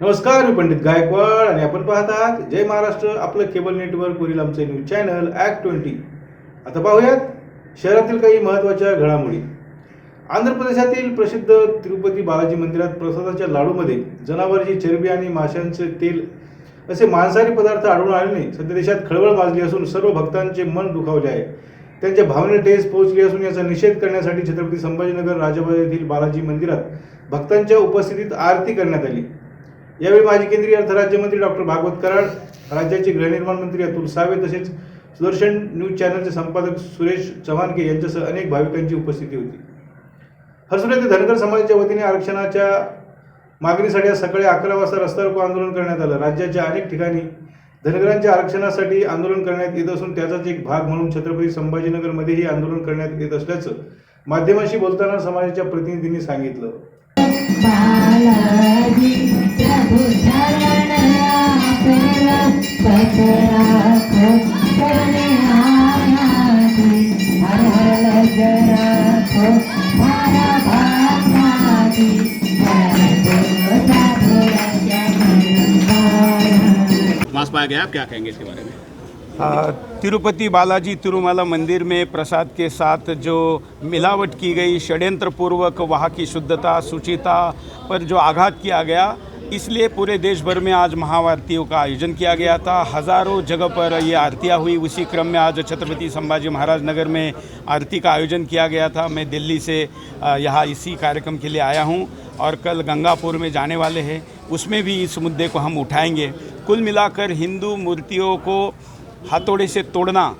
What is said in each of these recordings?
नमस्कार मी पंडित गायकवाड आणि आपण पाहत आहात जय महाराष्ट्र आपलं केबल नेटवर्कवरील आमचे न्यूज चॅनल ॲक्ट ट्वेंटी आता पाहूयात शहरातील काही महत्त्वाच्या घडामोडी. आंध्र प्रदेशातील प्रसिद्ध तिरुपती बालाजी मंदिरात प्रसादाच्या लाडूमध्ये जनावरांची चरबी आणि माशांचे तेल असे मांसाहारी पदार्थ आढळून आल्याने सध्या देशात खळबळ माजली असून सर्व भक्तांचे मन दुखावले आहे. त्यांच्या भावने ठेस पोहोचली असून याचा निषेध करण्यासाठी छत्रपती संभाजीनगर राजाबाई येथील बालाजी मंदिरात भक्तांच्या उपस्थितीत आरती करण्यात आली. यावेळी माजी केंद्रीय अर्थ राज्यमंत्री डॉक्टर भागवत कराड राज्याचे गृहनिर्माण मंत्री अतुल सावे तसेच सुदर्शन न्यूज चॅनलचे संपादक सुरेश चव्हाणके यांच्यासह अनेक भाविकांची उपस्थिती होती. हर्सुल येथे धनगर समाजाच्या वतीने आरक्षणाच्या मागणीसाठी आज सकाळी अकरा वाजता रस्ता रोको आंदोलन करण्यात आलं. राज्याच्या अनेक ठिकाणी धनगरांच्या आरक्षणासाठी आंदोलन करण्यात येत असून त्याचाच एक भाग म्हणून छत्रपती संभाजीनगरमध्येही आंदोलन करण्यात येत असल्याचं माध्यमाशी बोलताना समाजाच्या प्रतिनिधींनी सांगितलं. बालाजी प्रभु शरण आपला करणे हर हर मारा मांस पाया गया? आप क्या कहेंगे इसके बारे में? तिरुपति बालाजी तिरुमाला मंदिर में प्रसाद के साथ जो मिलावट की गई, षड्यंत्रपूर्वक वहाँ की शुद्धता शुचिता पर जो आघात किया गया, इसलिए पूरे देश भर में आज महाआरतियों का आयोजन किया गया था। हज़ारों जगह पर ये आरतियाँ हुई। उसी क्रम में आज छत्रपति संभाजी महाराज नगर में आरती का आयोजन किया गया था। मैं दिल्ली से यहाँ इसी कार्यक्रम के लिए आया हूँ और कल गंगापुर में जाने वाले हैं। उसमें भी इस मुद्दे को हम उठाएँगे। कुल मिलाकर हिंदू मूर्तियों को हथौड़े से तोड़ना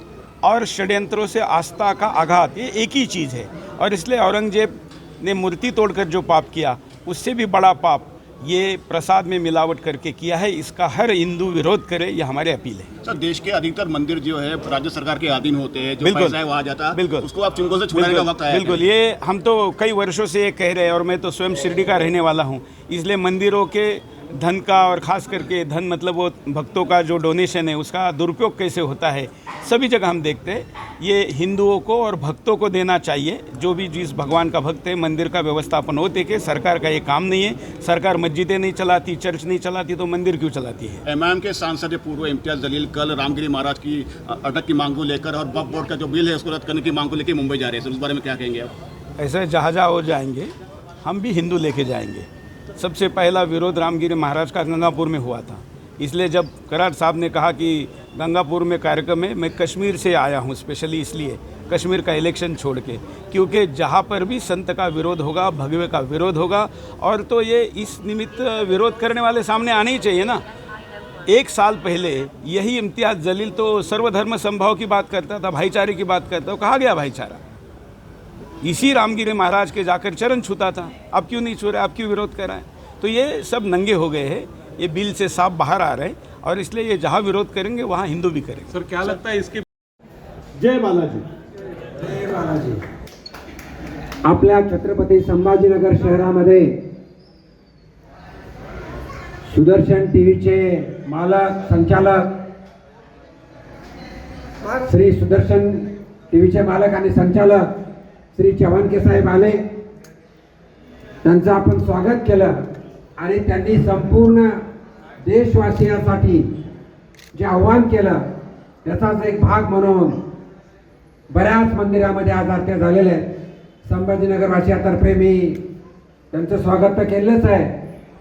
और षड्यंत्रों से आस्था का आघात ये एक ही चीज़ है। और इसलिए औरंगज़ेब ने मूर्ति तोड़कर जो पाप किया उससे भी बड़ा पाप ये प्रसाद में मिलावट करके किया है। इसका हर हिंदू विरोध करे ये हमारी अपील है। सर देश के अधिकतर मंदिर जो है राज्य सरकार के अधीन होते हैं जो बिल्कुल। पैसा है वहाँ जाता है बिल्कुल। उसको आप चिंगों से छुड़ाने का वक्त आया बिल्कुल। ये हम तो कई वर्षों से ये कह रहे हैं और मैं तो स्वयं शिरडी का रहने वाला हूँ। इसलिए मंदिरों के धन का और ख़ास करके धन मतलब वो भक्तों का जो डोनेशन है उसका दुरुपयोग कैसे होता है सभी जगह हम देखते हैं। ये हिंदुओं को और भक्तों को देना चाहिए। जो भी जिस भगवान का भक्त है मंदिर का व्यवस्थापन होते कि सरकार का ये काम नहीं है। सरकार मस्जिदें नहीं चलाती चर्च नहीं चलाती तो मंदिर क्यों चलाती है? एमआईएम के सांसद पूर्व इम्तियाज़ जलील कल रामगिरी महाराज की अटक की मांग को लेकर और वक्फ बोर्ड का जो बिल है उसको रद्द करने की मांग को लेकर मुंबई जा रहे हैं। उस बारे में क्या कहेंगे आप? ऐसे जहाँ जहाँ हो जाएँगे हम भी हिंदू लेके जाएँगे। सबसे पहला विरोध रामगिरी महाराज का गंगापुर में हुआ था। इसलिए जब कराट साहब ने कहा कि गंगापुर में कार्यक्रम है, मैं कश्मीर से आया हूँ स्पेशली इसलिए, कश्मीर का इलेक्शन छोड़ के। क्योंकि जहाँ पर भी संत का विरोध होगा, भगवे का विरोध होगा, और तो ये इस निमित्त विरोध करने वाले सामने आने ही चाहिए ना। एक साल पहले यही इम्तियाज़ जलील तो सर्वधर्म संभाव की बात करता था, भाईचारे की बात करता था, कहा गया भाईचारा? इसी रामगिरी महाराज के जाकर चरण छूता था। अब क्यों नहीं छू रहे? आप क्यों विरोध कर रहे हैं? तो ये सब नंगे हो गए हैं। ये बिल से साफ़ बाहर आ रहे हैं और इसलिए ये जहाँ विरोध करेंगे वहाँ हिंदू भी करेंगे। सर क्या लगता है इसके जय बालाजी। जय बालाजी। आपल्या छत्रपती संभाजीनगर शहरामध्ये सुदर्शन टीव्हीचे मालक संचालक श्री सुदर्शन टीव्हीचे मालक आणि संचालक श्री चव्हाणके साहेब आले. त्यांचं आपण स्वागत केलं. आणि त्यांनी संपूर्ण देशवासियांसाठी जे आव्हान केलं त्याचाच एक भाग म्हणून बऱ्याच मंदिरामध्ये आज आरत्या झालेल्या आहेत. संभाजीनगरवासियातर्फे मी त्यांचं स्वागत तर केलंच आहे.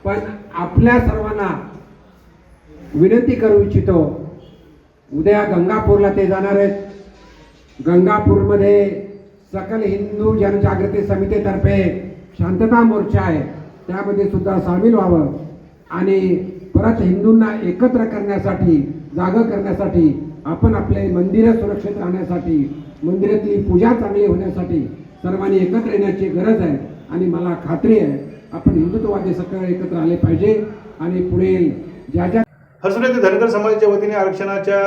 पण आपल्या सर्वांना विनंती करू इच्छितो उद्या गंगापूरला ते जाणार आहेत. गंगापूरमध्ये सकल हिंदू जनजागृती समितीतर्फे शांतता मोर्चा आहे. त्यामध्ये सुद्धा सामील व्हावं. आणि परत हिंदूंना एकत्र करण्यासाठी जागं करण्यासाठी आपण आपले मंदिरं सुरक्षित राहण्यासाठी मंदिरातली पूजा चांगली होण्यासाठी सर्वांनी एकत्र येण्याची गरज आहे. आणि मला खात्री आहे आपण हिंदुत्ववादी सगळे एकत्र आले पाहिजे. आणि पुढील ज्या ज्या हर्सुल धनगर समाजाच्या वतीने आरक्षणाच्या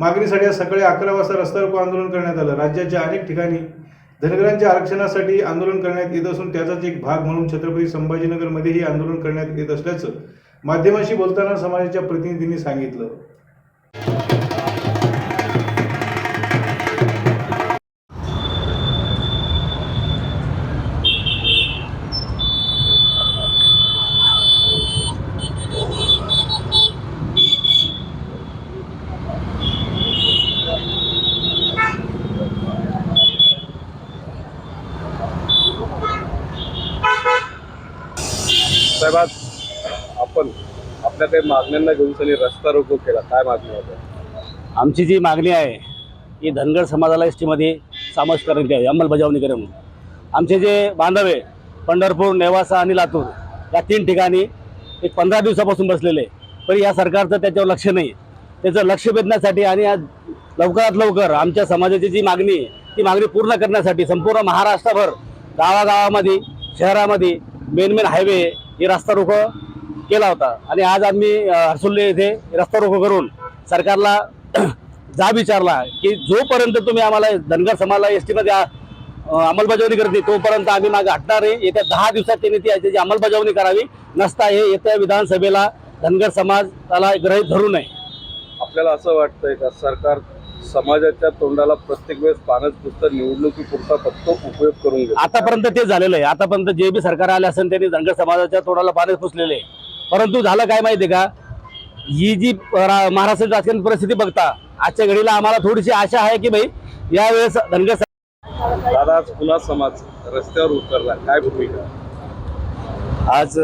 मागणीसाठी आज सकाळी अकरा वाजता रस्ता रोको आंदोलन करण्यात आलं. राज्याच्या अनेक ठिकाणी धनगरांच्या आरक्षणासाठी आंदोलन करण्यात येत असून त्याचाच एक भाग म्हणून छत्रपती संभाजीनगरमध्येही आंदोलन करण्यात येत असल्याचं माध्यमाशी बोलताना समाजाच्या प्रतिनिधींनी सांगितलं. साहेब आज आपण आपल्या काही मागण्यांना घेऊन त्यांनी रस्ता रोको केला. काय मागणी होत्या आमची जी मागणी आहे ही धनगर समाजाला एस टीमध्ये समावेश करण्यात यावी अंमलबजावणी करा म्हणून. आमचे जे बांधव आहे पंढरपूर नेवासा आणि लातूर या तीन ठिकाणी एक पंधरा दिवसापासून बसलेले आहे. पण या सरकारचं त्याच्यावर लक्ष नाही त्याचं लक्ष वेधण्यासाठी आणि आज लवकरात लवकर आमच्या समाजाची जी मागणी आहे ती मागणी पूर्ण करण्यासाठी संपूर्ण महाराष्ट्रभर गावागावामध्ये शहरामध्ये मेन मेन हायवे हे रास्ता रोको केला होता. आणि आज आम्ही अ, हरसुल्ले येथे रस्ता रोको करून सरकारला जा विचारला की जोपर्यंत तुम्ही आम्हाला धनगर समाजाला एस टीमध्ये अंमलबजावणी करते तोपर्यंत आम्ही मागे हटणार आहे येत्या दहा दिवसात त्यांनी ती त्याची अंमलबजावणी करावी नसता हे येत्या विधानसभेला धनगर समाजाला ग्रहित धरू नये. आपल्याला असं वाटतंय का सरकार समाजाच्या तोंडाला प्रत्येक वेळेस पानच पुस्तक निवडणुकीपुरता फक्त उपयोग करून घेतो. आतापर्यंत ते झालेलं आहे. आतापर्यंत जे बी सरकार आले असेल त्यांनी धनगर समाजाच्या तोडाला पाणी पुसलेले आहे. परंतु झालं काय माहिती आहे का? ही जी रा- महाराष्ट्राची राजकीय परिस्थिती बघता आजच्या घडीला आम्हाला थोडीशी आशा आहे की भाई यावेळेस धनगर दादा आज पुन्हा समाज रस्त्यावर उतरला. काय भूमिका? आज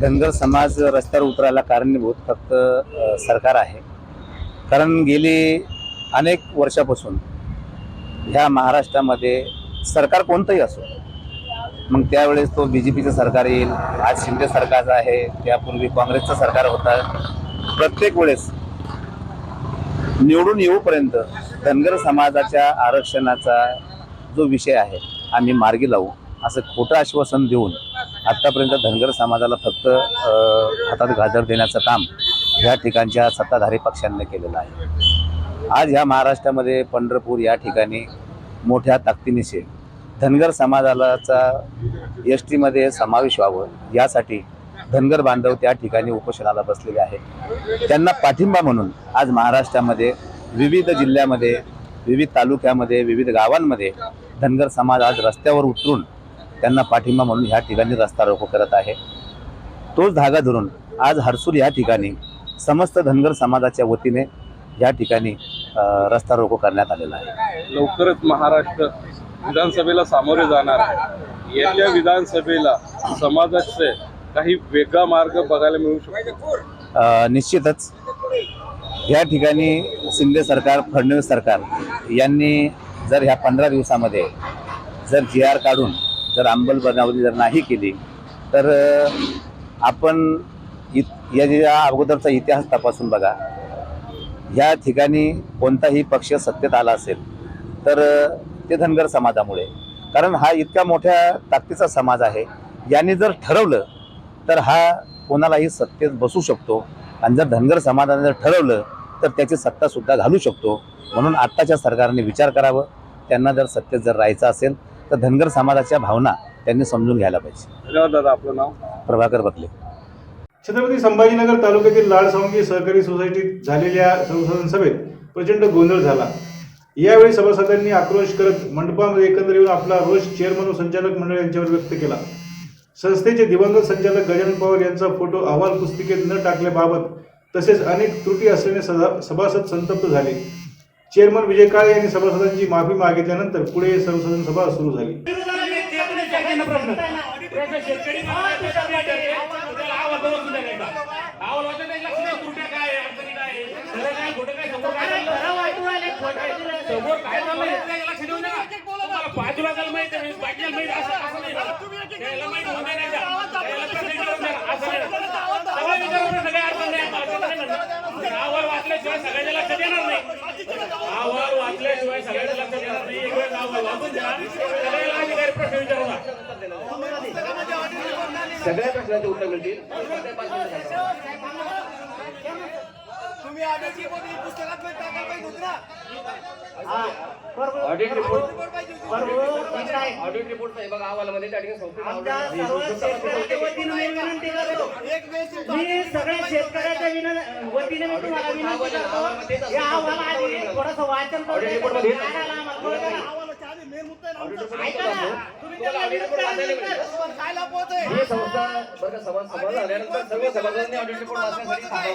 धनगर समाज रस्त्यावर उतरायला कारणीभूत फक्त सरकार आहे. कारण गेली अनेक वर्षापासून ह्या महाराष्ट्रामध्ये सरकार कोणतंही असो मग त्यावेळेस तो बी जे पीचं सरकार येईल आज शिंदे सरकारचं आहे त्यापूर्वी काँग्रेसचं सरकार होतं. प्रत्येक वेळेस निवडून येऊपर्यंत धनगर समाजाच्या आरक्षणाचा जो विषय आहे आम्ही मार्गी लावू असं खोटं आश्वासन देऊन आत्तापर्यंत धनगर समाजाला फक्त हातात गाजर देण्याचं काम ह्या ठिकाणच्या सत्ताधारी पक्षांनी केलेलं आहे. आज ह्या महाराष्ट्रामध्ये पंढरपूर या ठिकाणी मोठ्या ताकदीनिशी धनगर समाजालाचा एस टीमध्ये समावेश व्हावं यासाठी धनगर बांधव त्या ठिकाणी उपोषणाला बसलेले आहेत. त्यांना पाठिंबा म्हणून आज महाराष्ट्रामध्ये विविध जिल्ह्यामध्ये विविध तालुक्यामध्ये विविध गावांमध्ये धनगर समाज आज रस्त्यावर उतरून त्यांना पाठिंबा म्हणून ह्या ठिकाणी रस्ता रोको करत आहे. तोच धागा धरून आज हरसूर या ठिकाणी समस्त धनगर समाजाच्या वतीने या ठिकाणी रस्ता रोको करण्यात आलेला आहे. लवकरच महाराष्ट्र विधानसभेला सामोरे जाणार आहे. येत्या विधानसभेला समाजाचे काही वेगळा मार्ग बघायला मिळू शकतो. निश्चितच या ठिकाणी शिंदे सरकार फडणवीस सरकार यांनी जर ह्या पंधरा दिवसामध्ये जर जी आर काढून जर अंमलबजावणी जर नाही केली तर आपण इत या ज्या अगोदरचा इतिहास तपासून बघा. या ठिकाणी कोणताही पक्ष सत्तेत आला असेल तर ते धनगर समाजामुळे. कारण हा इतक्या मोठ्या ताकदीचा समाज आहे. यांनी जर ठरवलं तर हा कोणालाही सत्तेत बसू शकतो. आणि जर धनगर समाजाने जर ठरवलं तर त्याची सत्ता सुद्धा घालू शकतो. म्हणून आत्ताच्या सरकारने विचार करावं. त्यांना जर सत्तेत जर राहायचं असेल तर धनगर समाजाच्या भावना त्यांनी समजून घ्यायला पाहिजे. धन्यवाद दादा आपलं नाव? प्रभाकर बकले. छत्रपती संभाजीनगर तालुक्यातील लाडसावंगी सहकारी सोसायटीत झालेल्या संशोधन सभेत प्रचंड गोंधळ झाला. यावेळी सभासदांनी आक्रोश करत मंडपामध्ये एकत्र येऊन आपला रोष चेअरमन व संचालक मंडळ यांच्यावर व्यक्त केला. संस्थेचे दिवंगत संचालक गजानन पवार यांचा फोटो अहवाल पुस्तिकेत न टाकल्याबाबत तसेच अनेक त्रुटी असल्याने सभासद संतप्त झाले. चेअरमन विजय काळे यांनी सभासदांची माफी मागितल्यानंतर पुढे संशोधन सभा सुरू झाली. गावाला सुद्धा नाही का गावाला लक्ष द्या कुठे काय अडचणी काय काय खोटं काय समोर काय समोर काय चाललंय याचं लक्ष देऊ नका तुम्हाला बाजूला जर माहिती आहे, बाजूला माहिती असं असं नाही झालं. त्याला माहिती होऊन नाही द्या. त्याला प्रश्न विचारून द्या. असं नाही झालं. सगळं विचारून सगळे अडचण नाही आम्हाला. असं नाही म्हणणं. नावावर वाचल्याशिवाय सगळ्याच्या लक्षात येणार नाही नावावर वाचल्याशिवाय सगळ्याच्या लक्षात येणार नाही एक वेळ नावावर वाचून द्या सगळ्याला अधिकारी प्रश्न विचारू नका सगळ्या प्रश्नाचे उत्तर मिळतील ऑडिट रिपोर्ट ऑडिट रिपोर्ट आहे बघा अहवालामध्ये त्या ठिकाणी मी सगळ्या शेतकऱ्याच्या वतीने मी तुम्हाला विनंती करतो या अहवाला आधी थोडंसं वाचन करून द्या. आम्हाला कळलं का? ऐका ना, तुम्ही त्याला विरोध केल्यानंतर ही संस्था बघा समाज समाज झाल्यानंतर सर्व सभासदांनी ऑडिट रिपोर्ट वाचण्यासाठी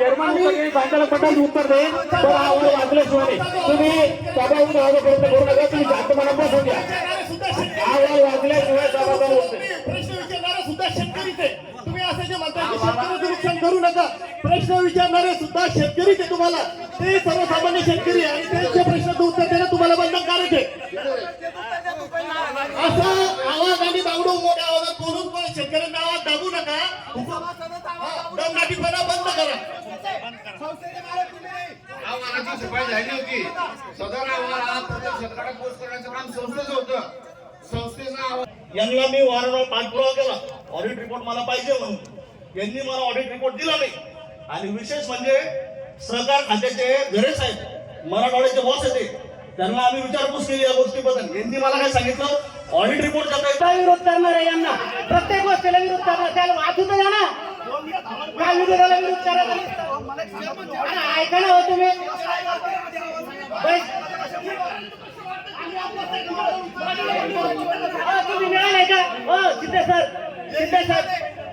चेअरमॅन सांगायला पटेल उत्तर दे. तर आवाज तुम्ही करू नका. तुम्ही शांत मनात घ्या. आवाज वाजल्याशिवाय सभागृह होत. प्रश्न विचारणारे सुद्धा शेतकरीच आहे तुम्ही असं जे म्हणता की शेतकऱ्याचं नुकसान करू नका. प्रश्न विचारणारे सुद्धा शेतकरीच आहे तुम्हाला. ते सर्वसामान्य शेतकरी आहे आणि त्यांच्या प्रश्नाचं उत्तर देणं तुम्हाला बंधनकारक आहे. असा आवाज आणि दावडून मोठ्या आवाजात बोलून पण शेतकऱ्यांना आवाज दाबू नका. दमदाटीपणा बंद करा. आव्हानाची सफाई झाली होती. सदर अहवाल हा प्रत्येक करण्याचं काम संस्थेचं होतं. यांना मी वारंवार पाठपुरावा केला. ऑडिट रिपोर्ट मला पाहिजे म्हणून. यांनी मला ऑडिट रिपोर्ट दिला नाही. आणि विशेष म्हणजे सहकार खात्याचे घरे साहेब मराठवाड्याचे बॉस येते त्यांना आम्ही विचारपूस केली या गोष्टीबद्दल. यांनी मला काय सांगितलं? ऑडिट रिपोर्ट करता विरोध करणार आहे यांना. प्रत्येक गोष्टीला विरोध करणार. त्याला वाचू तर जाणार. काय विरोधाला विरोध करायचा अरे ऐका ना हो तुम्ही तुम्ही मिळालाय का हो सिद्धे सर सिद्धे सर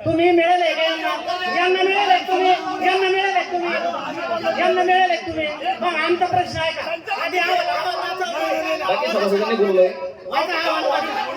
तुम्ही मिळालाय का यांना यांना मिळालाय तुम्ही यांना मिळालाय तुम्ही यांना मिळालाय तुम्ही मग आमचा प्रश्न आहे का आधी आवाज बाकी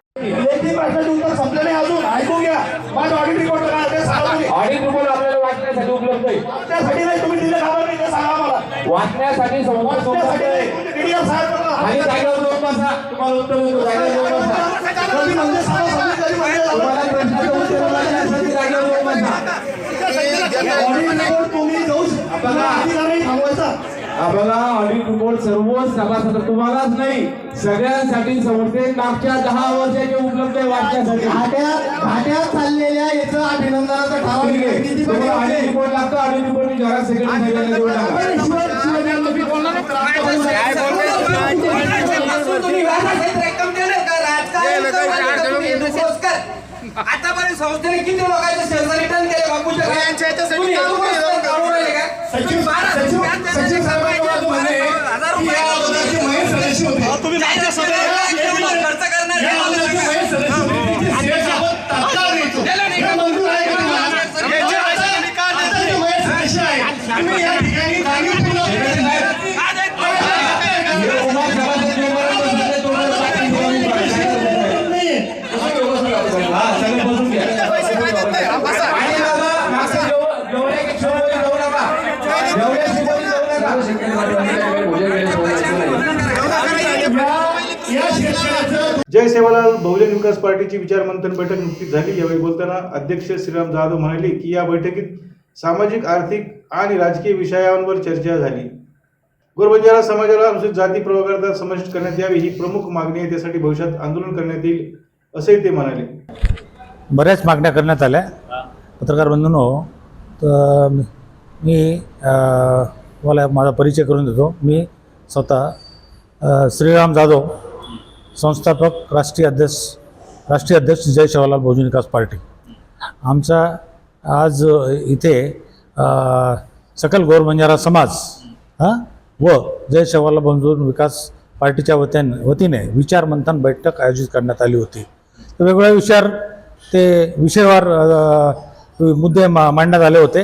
लेखी उत्तर संपलं नाही अजून ऐकून घ्या माझं ऑडिट रिपोर्ट काय ते सांगा तुम्ही. ऑडिट रिपोर्ट आपल्याला वाचण्यासाठी उपलब्ध आहे त्यासाठी नाही तुम्ही दिले का बरं? ते सांगा मला वाचण्यासाठी नाही. साहेब बघा. आणि जागेवर जाऊन बसा तुम्हाला उत्तर देतो जागेवर जाऊन बसा कधी म्हणजे सांगा, समजून कधी म्हणजे सांगा. तुम्हाला प्रश्नाचं उत्तर वाचण्यासाठी जागेवर जाऊन बसा ऑडिट रिपोर्ट तुम्ही देऊ शकता. अधिकार नाही थांबवायचा. बघा ऑडिट रिपोर्ट सर्व सभासद तुम्हालाच नाही सगळ्यांसाठी समजते मागच्या दहा वर्षाचे उपलब्ध आहे वाचण्यासाठी घाट्यात घाट्यात चाललेल्या याचं अभिनंदनाचा तुम्हाला ऑडिट? रिपोर्ट लागतो ऑडिट रिपोर्ट मी जरा सेकंड. आतापर्यंत संस्थेने किती लोकांचे शेअर रिटर्न केले बापूच्या? सचिव सचिव सचिव साहेबांनी मला म्हणे की या आमदारची महिला सदस्य होते. खर्च सदस्य होते. तिथे जय सेवालाल बहुजन विकास पार्टीची विचार मंथन बैठक नुकतीच झाली. यावेळी बोलताना अध्यक्ष श्रीराम जाधव म्हणाले की या बैठकीत सामाजिक आर्थिक आणि राजकीय विषयांवर चर्चा झाली. गोरबंजारा समाजाला अनुसूचित जाती प्रवर्गात समाविष्ट करण्यात यावी ही प्रमुख मागणी आहे. त्यासाठी भविष्यात आंदोलन करण्यात येईल असंही ते म्हणाले. बऱ्याच मागण्या करण्यात आल्या. पत्रकार बंधूंनो तर मी- तुम्हाला मला माझा परिचय करून देतो. मी स्वतः श्रीराम जाधव संस्थापक राष्ट्रीय अध्यक्ष राष्ट्रीय अध्यक्ष जय शिवालाल बहुजन विकास पार्टी. आमचा आज इथे सकल गोर बंजारा समाज हां व जय शिवालाल बहुजन विकास पार्टीच्या वतीने वतीने विचार मंथन बैठक आयोजित करण्यात आली होती. तर वेगवेगळ्या विचार ते विषयावर मुद्दे मा मांडण्यात आले होते.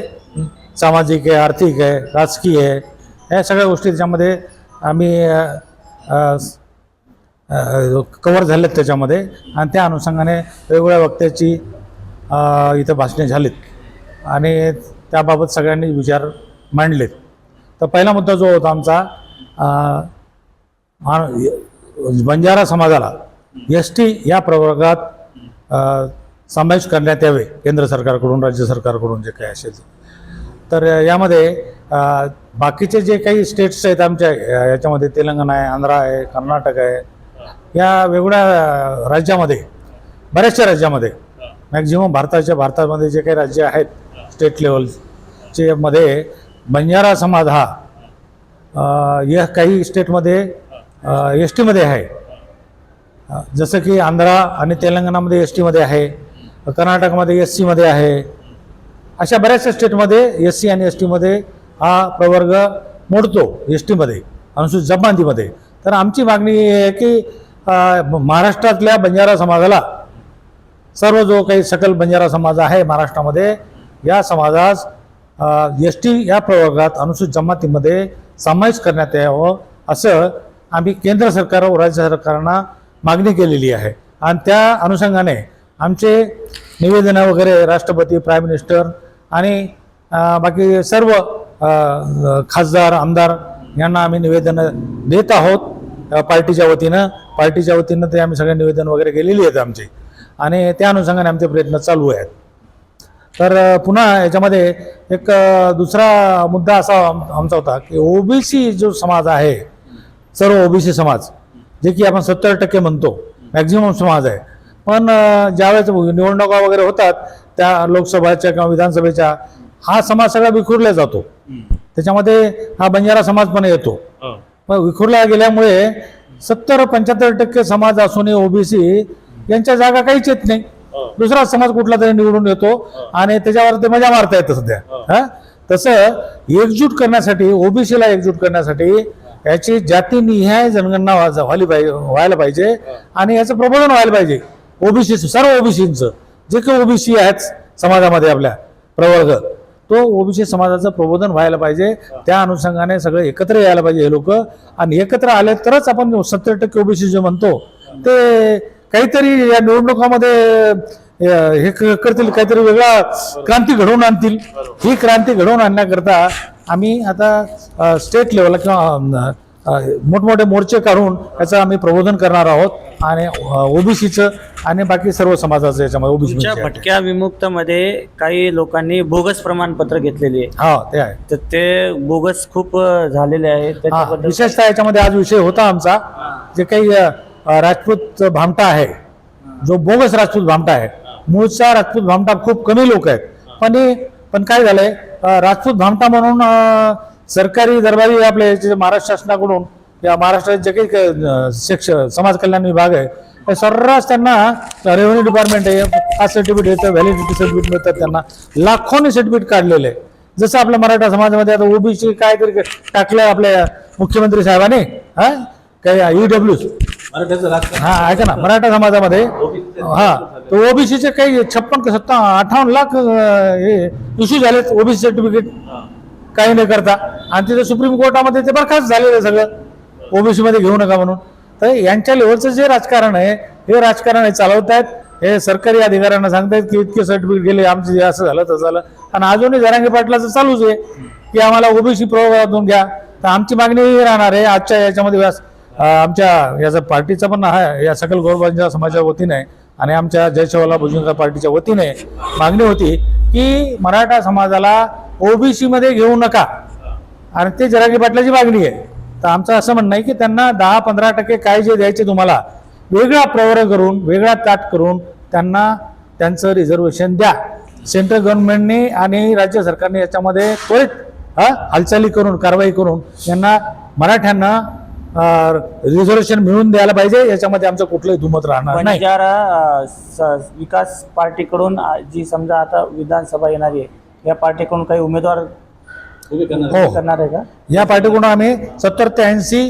सामाजिक आहे आर्थिक आहे राजकीय आहे या सगळ्या गोष्टी त्याच्यामध्ये आम्ही कवर झालेत त्याच्यामध्ये. आणि त्या अनुषंगाने वेगवेगळ्या वक्त्याची इथं भाषणे झालीत. आणि त्याबाबत सगळ्यांनी विचार मांडलेत. तर पहिला मुद्दा जो होता आमचा बंजारा समाजाला एस टी या प्रवर्गात समावेश करण्यात यावे केंद्र सरकारकडून राज्य सरकारकडून जे काही असेल तर यामध्ये बाकीचे जे काही स्टेट्स आहेत आमच्या याच्यामध्ये तेलंगणा आहे आंध्र आहे कर्नाटक आहे या वेगवेगळ्या राज्यामध्ये बऱ्याचशा राज्यामध्ये मॅक्झिमम भारताच्या भारतामध्ये जे काही राज्य आहेत स्टेट लेवलचे मध्ये बंजारा समाज हा या काही स्टेटमध्ये एस टीमध्ये आहे. जसं की आंध्रा आणि तेलंगणामध्ये एस टीमध्ये आहे कर्नाटकमध्ये एस सीमध्ये आहे अशा बऱ्याचशा स्टेटमध्ये एस सी आणि एस टीमध्ये हा प्रवर्ग मोडतो एस टीमध्ये अनुसूचित जमातीमध्ये तर आमची मागणी आहे की महाराष्ट्रातल्या बंजारा समाजाला सर्व जो काही सकल बंजारा समाज आहे महाराष्ट्रामध्ये या समाजास एस टी या प्रवर्गात अनुसूचित जमातीमध्ये समावेश करण्यात यावं असं आम्ही केंद्र सरकार व राज्य सरकारांना मागणी केलेली आहे. आणि त्या अनुषंगाने आमचे निवेदनं वगैरे राष्ट्रपती प्राईम मिनिस्टर आणि बाकी सर्व खासदार आमदार यांना आम्ही निवेदनं देत आहोत. पार्टीच्या वतीनं पार्टीच्या वतीनं ते आम्ही सगळे निवेदन वगैरे केलेली आहेत आमची. आणि त्या अनुषंगाने आमचे प्रयत्न चालू आहेत. तर पुन्हा याच्यामध्ये एक दुसरा मुद्दा असा आम- आमचा होता की ओबीसी जो समाज आहे सर्व ओबीसी समाज जे की आपण सत्तर टक्के म्हणतो मॅक्झिमम समाज आहे. पण ज्यावेळेस निवडणुका वगैरे होतात त्या लोकसभाच्या किंवा विधानसभेच्या हा समाज सगळा विखुरला जातो. त्याच्यामध्ये हा बंजारा समाज पण येतो. मग विखुरला गेल्यामुळे सत्तर पंच्याहत्तर टक्के समाज असूनही ओबीसी यांच्या जागा काहीच येत नाही. दुसरा समाज कुठला तरी निवडून येतो आणि त्याच्यावर ते मजा मारता येतं सध्या. हा. तसं एकजूट करण्यासाठी ओबीसीला एकजूट करण्यासाठी याची जातीनिहाय जनगणना व्हा- व्हायला पाहिजे व्हायला पाहिजे आणि याचं प्रबोधन व्हायला पाहिजे. ओबीसी सर्व ओबीसींचं. जे काही ओबीसी आहेत समाजामध्ये आपल्या प्रवर्ग तो ओबीसी समाजाचं प्रबोधन व्हायला पाहिजे. त्या अनुषंगाने सगळे एकत्र यायला पाहिजे हे लोक. आणि एकत्र आले तरच आपण सत्तर टक्के ओबीसी जे म्हणतो ते काहीतरी या निवडणुकामध्ये हे क- करतील काहीतरी वेगळा क्रांती घडवून आणतील. ही क्रांती घडवून आणण्याकरता आम्ही आता स्टेट लेवलला किंवा मोठमोठे मोर्चे काढून याचं आम्ही प्रबोधन करणार आहोत आणि ओबीसीचं आणि बाकी सर्व समाजाचं याच्यामध्ये ओबीसी भटक्या विमुक्तमध्ये काही लोकांनी बोगस प्रमाणपत्र घेतलेली आहे. हा ते आहे. तर ते बोगस खूप झालेले आहे. विशेषतः याच्यामध्ये आज विषय होता आमचा जे काही राजपूत भामटा आहे जो बोगस राजपूत भामटा आहे. मूळचा राजपूत भामटा खूप कमी लोक आहेत. पण पण काय झालंय राजपूत भामटा म्हणून सरकारी दरबारी आपले जे महाराष्ट्र शासनाकडून या महाराष्ट्रात जे काही शिक्ष समाज कल्याण विभाग आहे ते सर्रास त्यांना रेव्हन्यू डिपार्टमेंट आहे कास्ट सर्टिफिकेट येतं व्हॅलिडिटी सर्टिफिकेट मिळतात त्यांना. लाखोनी सर्टिफिकेट काढलेले आहे. जसं आपल्या मराठा समाजामध्ये आता ओबीसी काहीतरी टाकलं आपल्या मुख्यमंत्री साहेबांनी हा? काही ईडब्ल्यू हा ऐका ना मराठा समाजामध्ये हा तर ओबीसीचे काही छप्पन सत्ता अठ्ठावन्न लाख हे इश्यू झालेत ओबीसी सर्टिफिकेट काही न करता. आणि तिथं सुप्रीम कोर्टामध्ये ते बरखास्त झालेलं आहे सगळं. ओबीसी मध्ये घेऊ नका म्हणून. तर यांच्या लेवलचं जे राजकारण आहे हे राजकारण हे चालवत आहेत. हे सरकारी अधिकाऱ्यांना सांगतायत की इतके सर्टिफिकेट गेले आमचे जे असं झालं तसं झालं. आणि अजूनही जरांगे पाटलाचं चालूच आहे की आम्हाला ओबीसी प्रवर्गातून घ्या. तर आमची मागणी ही राहणार आहे. आजच्या याच्यामध्ये व्यास आमच्या याचा पार्टीचा पण आहे या सकल गौरवांच्या समाजाच्या वतीने आणि आमच्या जयशवाला भुजंगा पार्टीच्या वतीने मागणी होती की मराठा समाजाला ओबीसी मध्ये घेऊ नका. आणि ते जरागी पाटलाची मागणी आहे. तर आमचं असं म्हणणं आहे की त्यांना दहा पंधरा टक्के काय जे द्यायचे तुम्हाला. वेगळा प्रवर्ग करून वेगळा ताट करून त्यांना त्यांचं रिझर्वेशन द्या. सेंट्रल गव्हर्नमेंटने आणि राज्य सरकारने याच्यामध्ये त्वरित हालचाली करून कारवाई करून यांना मराठ्यांना रिझर्वेशन मिळवून द्यायला पाहिजे. याच्यामध्ये आमचं कुठलंही दुमत राहणार नाही. स- विकास पार्टीकडून जी समजा आता विधानसभा येणारी आहे या पार्टीकडून काही उमेदवार हो. करणार आहे का? या पार्टीकडून आम्ही सत्तर ते ऐंशी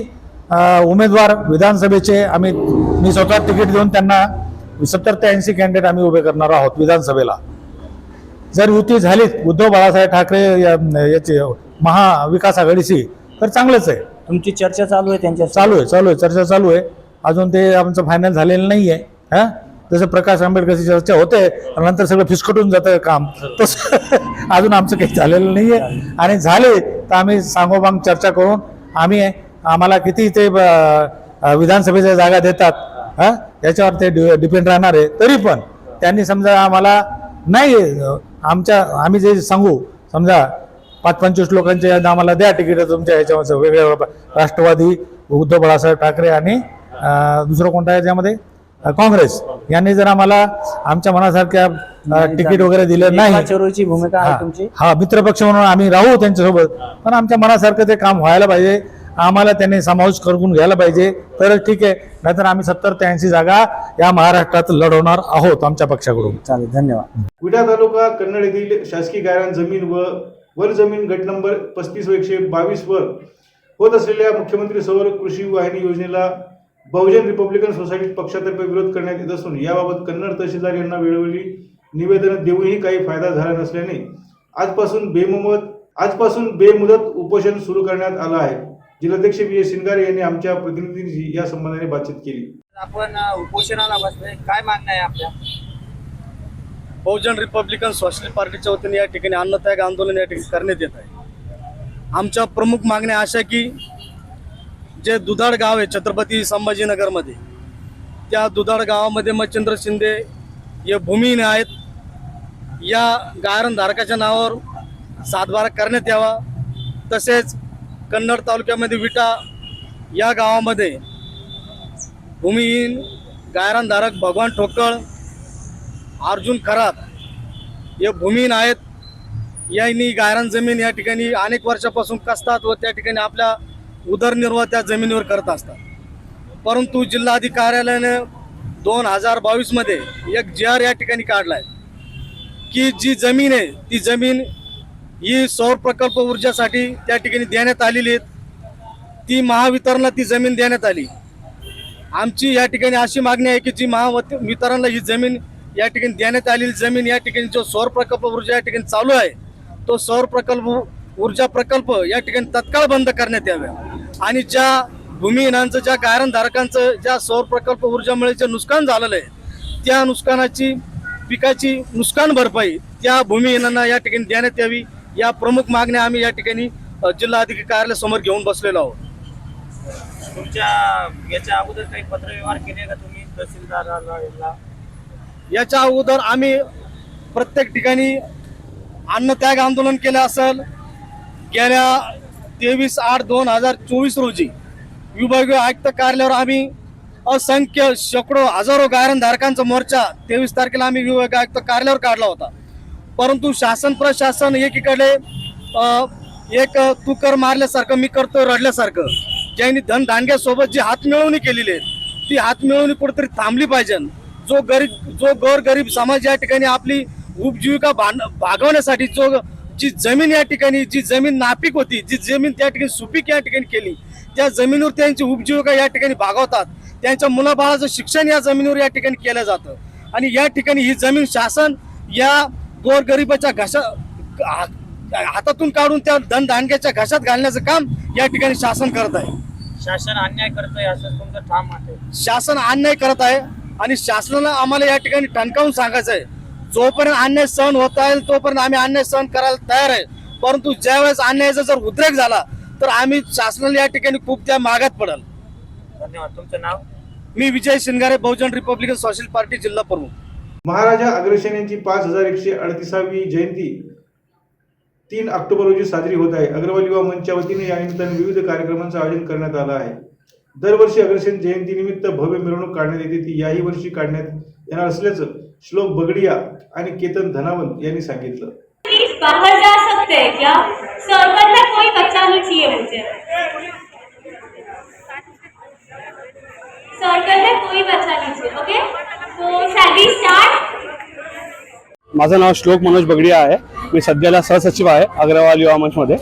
उमेदवार विधानसभेचे आम्ही मी स्वतः तिकीट देऊन त्यांना सत्तर ते ऐंशी कॅन्डिडेट आम्ही उभे करणार आहोत विधानसभेला. जर युती झालीच उद्धव बाळासाहेब ठाकरे या- याची महाविकास आघाडीशी तर चांगलंच आहे. तुमची चर्चा चालू आहे त्यांच्या चालू आहे चालू आहे चर्चा चालू आहे. अजून ते आमचं फायनल झालेलं नाही आहे हा? जसं प्रकाश आंबेडकरची चर्चा होते आणि नंतर सगळं फिसकटून जातं काम. तसं अजून आमचं काही झालेलं नाही आहे आणि झाले तर आम्ही सांगोबांग चर्चा करून आम्ही आम्हाला किती ते विधानसभेच्या जागा देतात हां? याच्यावर ते डि डिपेंड राहणार आहे. तरी पण त्यांनी समजा आम्हाला नाही आमच्या आम्ही जे सांगू समजा पाच पंचवीस लोकांचे आम्हाला द्या तिकीट तुमच्या ह्याच्यावर वेगळ्या राष्ट्रवादी उद्धव बाळासाहेब ठाकरे आणि दुसरं कोणता आहे त्यामध्ये? काँग्रेस. यांनी जर आम्हाला आमच्या मनासारख्या तिकीट वगैरे दिलं नाही. चोरीची भूमिका आहे हा, तुमची. हा मित्रपक्ष म्हणून आम्ही राहू त्यांच्यासोबत. पण आमच्या मनासारखं ते काम व्हायला पाहिजे. आम्हाला त्यांनी समावेश करून घ्यायला पाहिजे. तर ठीक आहे. नाहीतर आम्ही सत्तर ते ऐंशी जागा या महाराष्ट्रात लढवणार आहोत आमच्या पक्षाकडून. चालेल धन्यवाद. विटा तालुका कन्नड येथील शासकीय गायरान जमीन व वर जमीन गट नंबर पस्तीस व एकशे बावीस वर होत असलेल्या मुख्यमंत्री सौर कृषी वाहिनी योजनेला बहुजन रिपब्लिकन सोसायटी पक्षातर्फे विरोध करण्यात येत असून याबाबत कन्नड तहसीलदार यांना वेळोवेळी निवेदन देऊनही काही फायदा झाला नसल्याने आजपासून बेमुदत आजपासून बेमुदत उपोषण सुरू करण्यात आलं आहे. जिल्हाध्यक्ष बी एस शिंगारे यांनी आमच्या प्रतिनिधींशी या संबंधाने बातचीत केली. आपण उपोषणाला बसलोय. काय मागणं आहे आपल्या? बहुजन रिपब्लिकन सोशलिस्ट पार्टीच्या वतीने या ठिकाणी अन्नत्याग आंदोलन या ठिकाणी करण्यात येत आहे. आमच्या प्रमुख मागण्या अशा की जे दुधाड गाव आहे छत्रपती संभाजीनगरमध्ये त्या दुधाड गावामध्ये मच्छिंद्र शिंदे हे भूमिहीन आहेत. या गायरणधारकाच्या नावावर सातबारा करण्यात यावा. तसेच कन्नड तालुक्यामध्ये विटा या गावामध्ये भूमिहीन गायरणधारक भगवान ठोकळ अर्जुन खरात हे भूमिहीन आहेत. यांनी गायरान जमीन या ठिकाणी अनेक वर्षापासून कसतात व त्या ठिकाणी आपल्या उदरनिर्वाह त्या जमिनीवर करत असतात. परंतु जिल्हाधिकारी कार्यालयाने दोन हजार बावीसमध्ये एक जी आर या ठिकाणी काढला आहे की जी जमीन आहे ती जमीन ही सौर प्रकल्प ऊर्जासाठी त्या ठिकाणी देण्यात आलेली आहे ती महावितरणला ती जमीन देण्यात आली. आमची या ठिकाणी अशी मागणी आहे की जी महावितरणला ही जमीन या ठिकाणी देण्यात आलेली जमीन या ठिकाणी जो सौर प्रकल्प ऊर्जा या ठिकाणी चालू आहे तो सौर प्रकल्प ऊर्जा प्रकल्प या ठिकाणी तत्काळ बंद करण्यात याव्या आणि ज्या भूमिहीनांचं ज्या गायरणधारकांचं ज्या सौर प्रकल्प ऊर्जामुळे जे नुकसान झालेलं आहे त्या नुकसानाची पिकाची नुकसान भरपाई त्या भूमिहीनांना या ठिकाणी देण्यात यावी. या प्रमुख मागण्या आम्ही या ठिकाणी जिल्हा अधिकारी कार्यालयासमोर घेऊन बसलेलो आहोत. तुमच्या याच्या अगोदर काही पत्रव्यवहार केले का तुम्ही तहसीलदाराला? याच्या अगोदर आम्ही प्रत्येक ठिकाणी अन्नत्याग आंदोलन केलं असेल गेल्या तेवीस आठ दोन हजार चोवीस रोजी विभागीय आयुक्त कार्यालयावर आम्ही असंख्य शेकडो हजारो गायरणधारकांचा मोर्चा तेवीस तारखेला आम्ही विभागीय आयुक्त कार्यालयावर काढला होता. परंतु शासन प्रशासन एकीकडे एक तू कर मारल्यासारखं मी करतो रडल्यासारखं ज्यांनी धनदानग्यासोबत जी हात मिळवणी केलेली आहे ती हात मिळवणी कुठेतरी थांबली पाहिजे. जो गरीब जो गोर गरीब समाज या ठिकाणी आपली उपजीविका भांड भागवण्यासाठी जो जी जमीन या ठिकाणी जी जमीन नापीक होती जी जमीन त्या ठिकाणी सुपीक या ठिकाणी केली त्या जमिनीवर त्यांची उपजीविका या ठिकाणी भागवतात. त्यांच्या मुलाबाळाचं शिक्षण या जमिनीवर या ठिकाणी केलं जातं. आणि या ठिकाणी ही जमीन शासन या गोरगरिबाच्या घशा हातातून काढून त्या धनधानग्याच्या घशात घालण्याचं काम या ठिकाणी शासन करत आहे. शासन अन्याय करतोय असं तुमचं ठाम आहे. शासन अन्याय करत आहे आणि शासनाला आम्हाला या ठिकाणी ठणकावून सांगायचं आहे. जोपर्यंत अन्याय सहन होत आहे तोपर्यंत आम्ही अन्याय सहन करायला तयार आहे. परंतु ज्यावेळेस अन्यायाचा जर उद्रेक झाला तर आम्ही शासनाला या ठिकाणी खूप त्या मागात पडल. धन्यवाद. तुमचं नाव? मी Vijay Shingare Bahujan Republican Social Party जिल्हा प्रमुख. महाराजा अग्रसेन यांची पाच हजार एकशे अडतीसावी जयंती तीन ऑक्टोबर रोजी साजरी होत आहे. अग्रवाल युवा मंचच्या वतीने या निमित्ताने विविध कार्यक्रमांचं आयोजन करण्यात आलं आहे. दरवर्षी अग्रसेन जयंतीनिमित्त भव्य मिरवणूक काढण्यात येते. ती याही वर्षी काढण्यात येणार असल्याचं श्लोक बगडिया आणि केतन धनावंत यांनी सांगितलं. प्लीज बाहर जा सकते हैं क्या? सर्कल में कोई बच्चा नहीं चाहिए मुझे. सर्कल में कोई बच्चा नहीं चाहिए ओके तो शैल वी स्टार्ट माझं नाव श्लोक मनोज बगडिया आहे. मी सध्याला सहसचिव आहे अग्रवाल युवा मंचमध्ये.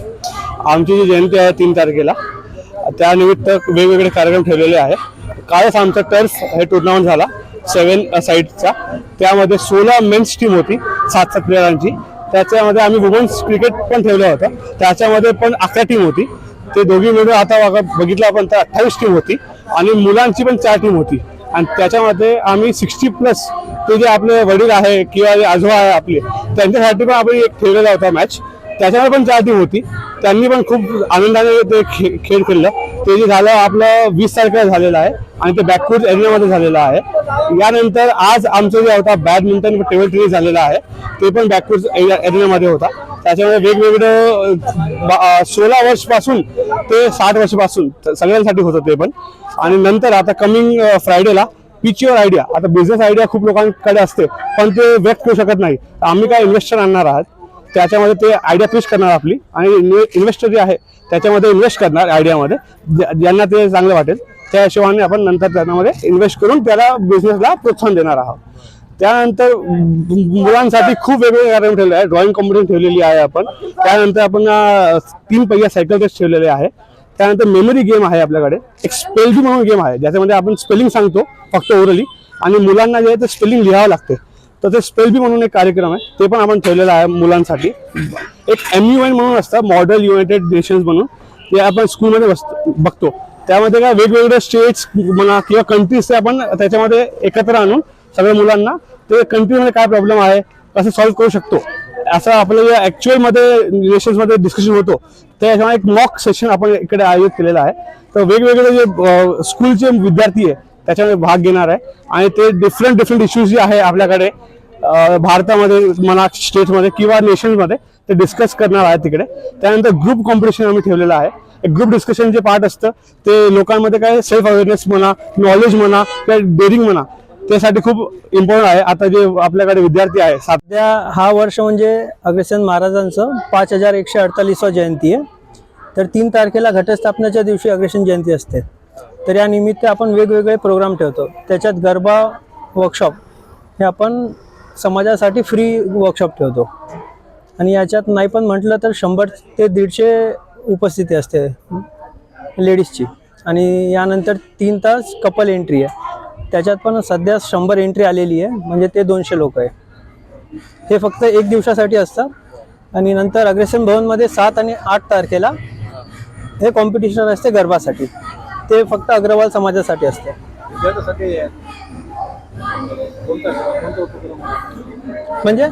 आमची जी जयंती आहे तीन तारखेला त्यानिमित्त वेगवेगळे कार्यक्रम ठेवलेले आहे कालच आमचा टर्फ हे टुर्नामेंट झाला. सेवन साईडचा. त्यामध्ये सोळा मेन्स टीम होती सात सात प्लेयरांची त्याच्यामध्ये आम्ही वुमन्स क्रिकेट पण ठेवलं होतं. त्याच्यामध्ये पण अकरा टीम होती. ते दोघी मिळून आता बघितलं आपण तर अठ्ठावीस टीम होती. आणि मुलांची पण चार टीम होती. आणि त्याच्यामध्ये आम्ही सिक्स्टी प्लस ते जे आपले वडील आहे किंवा जे आजोबा आहे आपले त्यांच्यासाठी पण आपण एक ठेवलेला होता मॅच त्याच्यामध्ये पण चार टीम होती. त्यांनी पण खूप आनंदाने ते खे खेळ खेळलं. ते जे झालं आपलं वीस तारखेला झालेलं आहे आणि ते बॅकवर्ड एरियामध्ये झालेलं आहे. यानंतर आज आमचं जे होता बॅडमिंटन टेबल टेनिस झालेलं आहे ते पण बॅकवर्ड एरियामध्ये होता. त्याच्यामुळे वेगवेगळं सोळा वर्षपासून ते साठ वर्षपासून सगळ्यांसाठी होतं ते पण. आणि नंतर आता कमिंग फ्रायडेला पिच युअर आयडिया आता बिझनेस आयडिया खूप लोकांकडे असते पण ते व्यक्त करू शकत नाही. आम्ही काय इन्व्हेस्टर आणणार आहात? त्याच्यामध्ये ते आयडिया पिच करणार आपली. आणि इन्व्हेस्टर जे आहे त्याच्यामध्ये इन्व्हेस्ट करणार आयडियामध्ये ज्या- ज्यांना ते चांगलं वाटेल त्या हिशोबाने आपण नंतर त्यामध्ये इन्व्हेस्ट करून त्याला बिझनेसला प्रोत्साहन देणार आहोत. त्यानंतर मुलांसाठी खूप वेगवेगळे कार्यक्रम ठेवले आहे ड्रॉइंग कॉम्पिटिशन ठेवलेली आहे आपण. त्यानंतर आपण तीन पहिल्या सायकल टेस्ट ठेवलेले आहे. त्यानंतर मेमरी गेम आहे आपल्याकडे. एक स्पेल म्हणून गेम आहे. ज्याच्यामध्ये आपण स्पेलिंग सांगतो फक्त ओरली आणि मुलांना जे आहे ते स्पेलिंग लिहावं लागते. तर ते स्पेल बी म्हणून एक कार्यक्रम आहे. ते पण आपण ठेवलेलं आहे मुलांसाठी. एक एम यू एन म्हणून असतं मॉडेल युनायटेड नेशन्स म्हणून. ते आपण स्कूलमध्ये बसतो बघतो. त्यामध्ये काय वेगवेगळे स्टेट्स म्हणा किंवा कंट्रीज ते आपण त्याच्यामध्ये एकत्र आणून सगळ्या मुलांना ते कंट्रीमध्ये काय प्रॉब्लेम आहे कसं सॉल्व्ह करू शकतो असं आपलं या ॲक्च्युअलमध्ये नेशन्समध्ये डिस्कशन होतो त्याच्यामुळे एक मॉक सेशन आपण इकडे आयोजित केलेलं आहे. तर वेगवेगळे जे स्कूलचे विद्यार्थी आहे त्याच्यामध्ये भाग घेणार आहे. आणि ते डिफरंट डिफरंट इश्यूज जे आहे आपल्याकडे भारतामध्ये म्हणा स्टेटमध्ये किंवा नेशन्समध्ये ते डिस्कस करणार आहे तिकडे. त्यानंतर ग्रुप कॉम्पिटिशन आम्ही ठेवलेलं आहे. ग्रुप डिस्कशन जे पार्ट असतं ते लोकांमध्ये काय सेल्फ अवेअरनेस म्हणा नॉलेज म्हणा किंवा डेअरिंग म्हणा त्यासाठी खूप इम्पॉर्टंट आहे. आता जे आपल्याकडे विद्यार्थी आहे सध्या हा वर्ष म्हणजे अग्रसेन महाराजांचं पाच हजार एकशे अडतालीसवा जयंती आहे. तर तीन तारखेला घटस्थापनेच्या दिवशी अग्रसेन जयंती असते. तर या निमित्त आपण वेगवेगळे प्रोग्राम ठेवतो. त्याच्यात गरबा वर्कशॉप हे आपण समाजासाठी फ्री वर्कशॉप ठेवतो. आणि याच्यात नाही पण म्हटलं तर शंभर ते दीडशे उपस्थिती असते लेडीजची. आणि यानंतर तीन तास कपल एंट्री आहे. त्याच्यात पण सध्या शंभर एंट्री आलेली आहे. म्हणजे ते दोनशे लोक आहे. हे फक्त एक दिवसासाठी असतात आणि नंतर अग्रेसन भवनमध्ये सात आणि आठ तारखेला हे कॉम्पिटिशन असते गरबासाठी. ते फक्त अग्रवाल समाजासाठी असते. म्हणजे?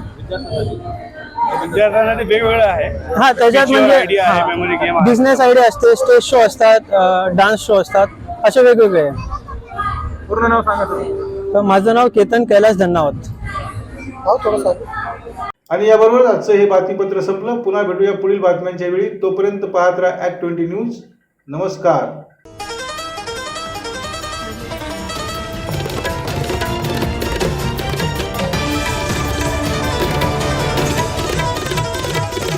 विद्यार्थ्यांसाठी वेगवेगळं आहे. हा त्याच्यात Picture idea आहे, memory game म्हणजे आहे. बिझनेस आयडिया असते स्टेज शो असतात डान्स शो असतात असे वेगवेगळे आहे. पूर्ण नाव सांगा तर माझं नाव केतन कैलास धन्नावत. आणि याबरोबर आजचं हे बातमीपत्र संपलं. पुन्हा भेटूया पुढील बातम्यांच्या वेळी. तोपर्यंत पाहत राहा ॲक्ट ट्वेंटी न्यूज नमस्कार.